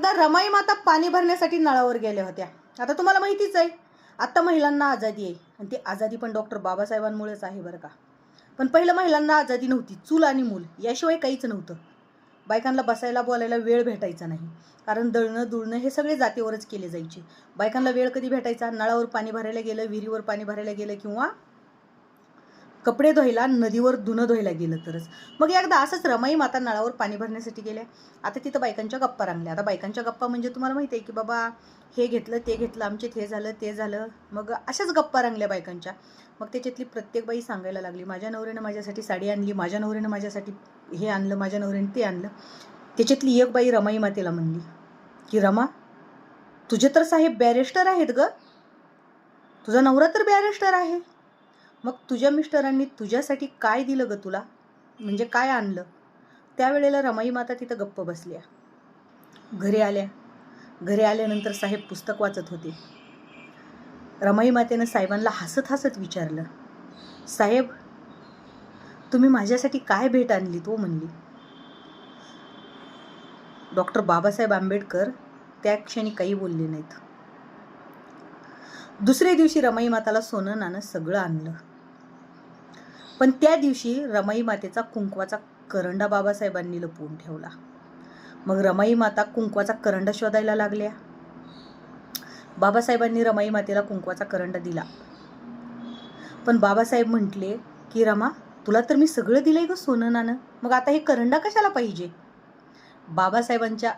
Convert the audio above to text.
एकदा रमाई माता पाणी भरण्यासाठी नळावर गेल्या होत्या. आता तुम्हाला माहितीच आहे आत्ता महिलांना आझादी आहे. आणि ती आझादी पण डॉक्टर बाबासाहेबांमुळेच आहे बरं का. पण पहिलं महिलांना आझादी नव्हती चूल आणि मूल याशिवाय काहीच नव्हतं. बायकांना बसायला बोलायला वेळ भेटायचा नाही. कारण दळणं दुळणं हे सगळे जातीवरच केले जायचे. बायकांना वेळ कधी भेटायचा? नळावर पाणी भरायला गेलं विहिरीवर पाणी भरायला गेलं किंवा कपडे धुवायला नदीवर धुणं धुवायला गेलं तरच. मग एकदा असंच रमाई माता नळावर पाणी भरण्यासाठी गेल्या आता तिथं बायकांच्या गप्पा रंगल्या. आता बायकांच्या गप्पा म्हणजे तुम्हाला माहिती आहे की बाबा हे घेतलं ते घेतलं आमचे हे झालं ते झालं. मग अशाच गप्पा रंगल्या बायकांच्या. मग त्याच्यातली प्रत्येक बाई सांगायला लागली माझ्या नवऱ्यानं माझ्यासाठी साडी आणली माझ्या नवऱ्यानं माझ्यासाठी हे आणलं माझ्या नवऱ्यानं ते आणलं. त्याच्यातली एक बाई रमाई मातेला म्हणली की रमा तुझे तर साहेब बॅरिस्टर आहेत ग. तुझा नवरा तर बॅरिस्टर आहे. मग तुझ्या मिस्टरांनी तुझ्यासाठी काय दिलं ग तुला? म्हणजे काय आणलं? त्यावेळेला रमाई माता तिथं गप्प बसल्या. घरी आल्या. घरी आल्यानंतर साहेब पुस्तक वाचत होते. रमाई मातेनं साहेबांना हसत हसत विचारलं. साहेब तुम्ही माझ्यासाठी काय भेट आणली तो हो म्हणली. डॉक्टर बाबासाहेब आंबेडकर त्या क्षणी काही बोलले नाहीत. दुसऱ्या दिवशी रमाई माताला सोनं नाणं सगळं आणलं. पण त्या दिवशी रमाई मातेचा कुंकवाचा करंडा बाबासाहेबांनी लपवून ठेवला. मग रमाई माता कुंकवाचा करंडा शोधायला लागल्या. बाबासाहेबांनी रमाई मातेला कुंकवाचा करंडा दिला. पण बाबासाहेब म्हटले की रमा तुला तर मी सगळं दिलंय ग सोनं नाणं. मग आता हे करंडा कशाला पाहिजे? बाबासाहेबांच्या